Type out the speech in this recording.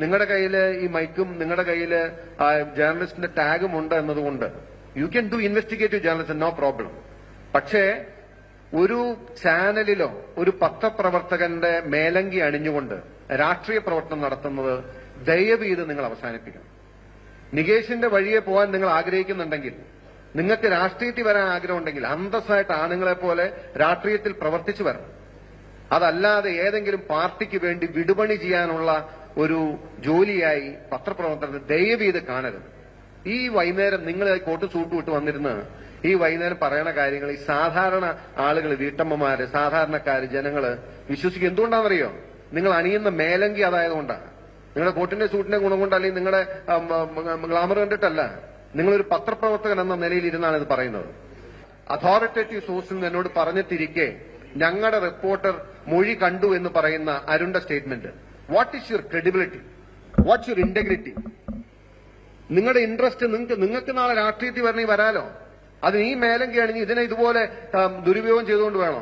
നിങ്ങളുടെ കയ്യിൽ ഈ മൈക്കും നിങ്ങളുടെ കയ്യിൽ ജേർണലിസ്റ്റിന്റെ ടാഗും ഉണ്ട് എന്നതുകൊണ്ട് you can do investigative journalism no problem പക്ഷേ ഒരു ചാനലിലോ ഒരു പത്രപ്രവർത്തകന്റെ മേലങ്കി അണിഞ്ഞുകൊണ്ട് രാഷ്ട്രീയ പ്രവർത്തനം നടത്തുന്നത് ദയവ് ചെയ്ത് നിങ്ങൾ അവസാനിപ്പിക്കണം. നികേഷിന്റെ വഴിയെ പോകാൻ നിങ്ങൾ ആഗ്രഹിക്കുന്നുണ്ടെങ്കിൽ നിങ്ങൾക്ക് രാഷ്ട്രീയത്തിൽ വരാൻ ആഗ്രഹമുണ്ടെങ്കിൽ അന്തസ്സായിട്ട് ആണുങ്ങളെ പോലെ രാഷ്ട്രീയത്തിൽ പ്രവർത്തിച്ചു വരണം. അതല്ലാതെ ഏതെങ്കിലും പാർട്ടിക്ക് വേണ്ടി വിടുപണി ചെയ്യാനുള്ള ഒരു ജോലിയായി പത്രപ്രവർത്തനത്തെ ദയവ് ചെയ്ത് കാണരുത്. ഈ വൈകുന്നേരം നിങ്ങൾ കോട്ട് സൂട്ട് വിട്ട് വന്നിരുന്ന് ഈ വൈകുന്നേരം പറയുന്ന കാര്യങ്ങൾ ഈ സാധാരണ ആളുകൾ വീട്ടമ്മമാര് സാധാരണക്കാര് ജനങ്ങൾ വിശ്വസിക്കും എന്തുകൊണ്ടാണെന്നറിയോ? നിങ്ങൾ അണിയുന്ന മേലങ്കി അതായതുകൊണ്ടാണ് നിങ്ങളുടെ കോട്ടിന്റെ സൂട്ടിന്റെ ഗുണം കൊണ്ട് അല്ലെങ്കിൽ നിങ്ങളുടെ ഗ്ലാമർ കണ്ടിട്ടല്ല. നിങ്ങളൊരു പത്രപ്രവർത്തകൻ എന്ന നിലയിൽ ഇരുന്നാണ് ഇത് പറയുന്നത്. അതോറിറ്റേറ്റീവ് സോഴ്സിൽ നിന്ന് എന്നോട് പറഞ്ഞിട്ടിരിക്കെ ഞങ്ങളുടെ റിപ്പോർട്ടർ മൊഴി കണ്ടു എന്ന് പറയുന്ന അരുണ്ട statement. What is your credibility what's your integrity നിങ്ങളുടെ ഇൻട്രസ്റ്റ് നിങ്ങൾക്ക് നിങ്ങൾക്ക് നാളെ രാഷ്ട്രീയത്തിൽ വരണമെങ്കിൽ വരാലോ? അതിന് ഈ അണിഞ്ഞ് ഇതിനെ ഇതുപോലെ ദുരുപയോഗം ചെയ്തുകൊണ്ട് വേണോ?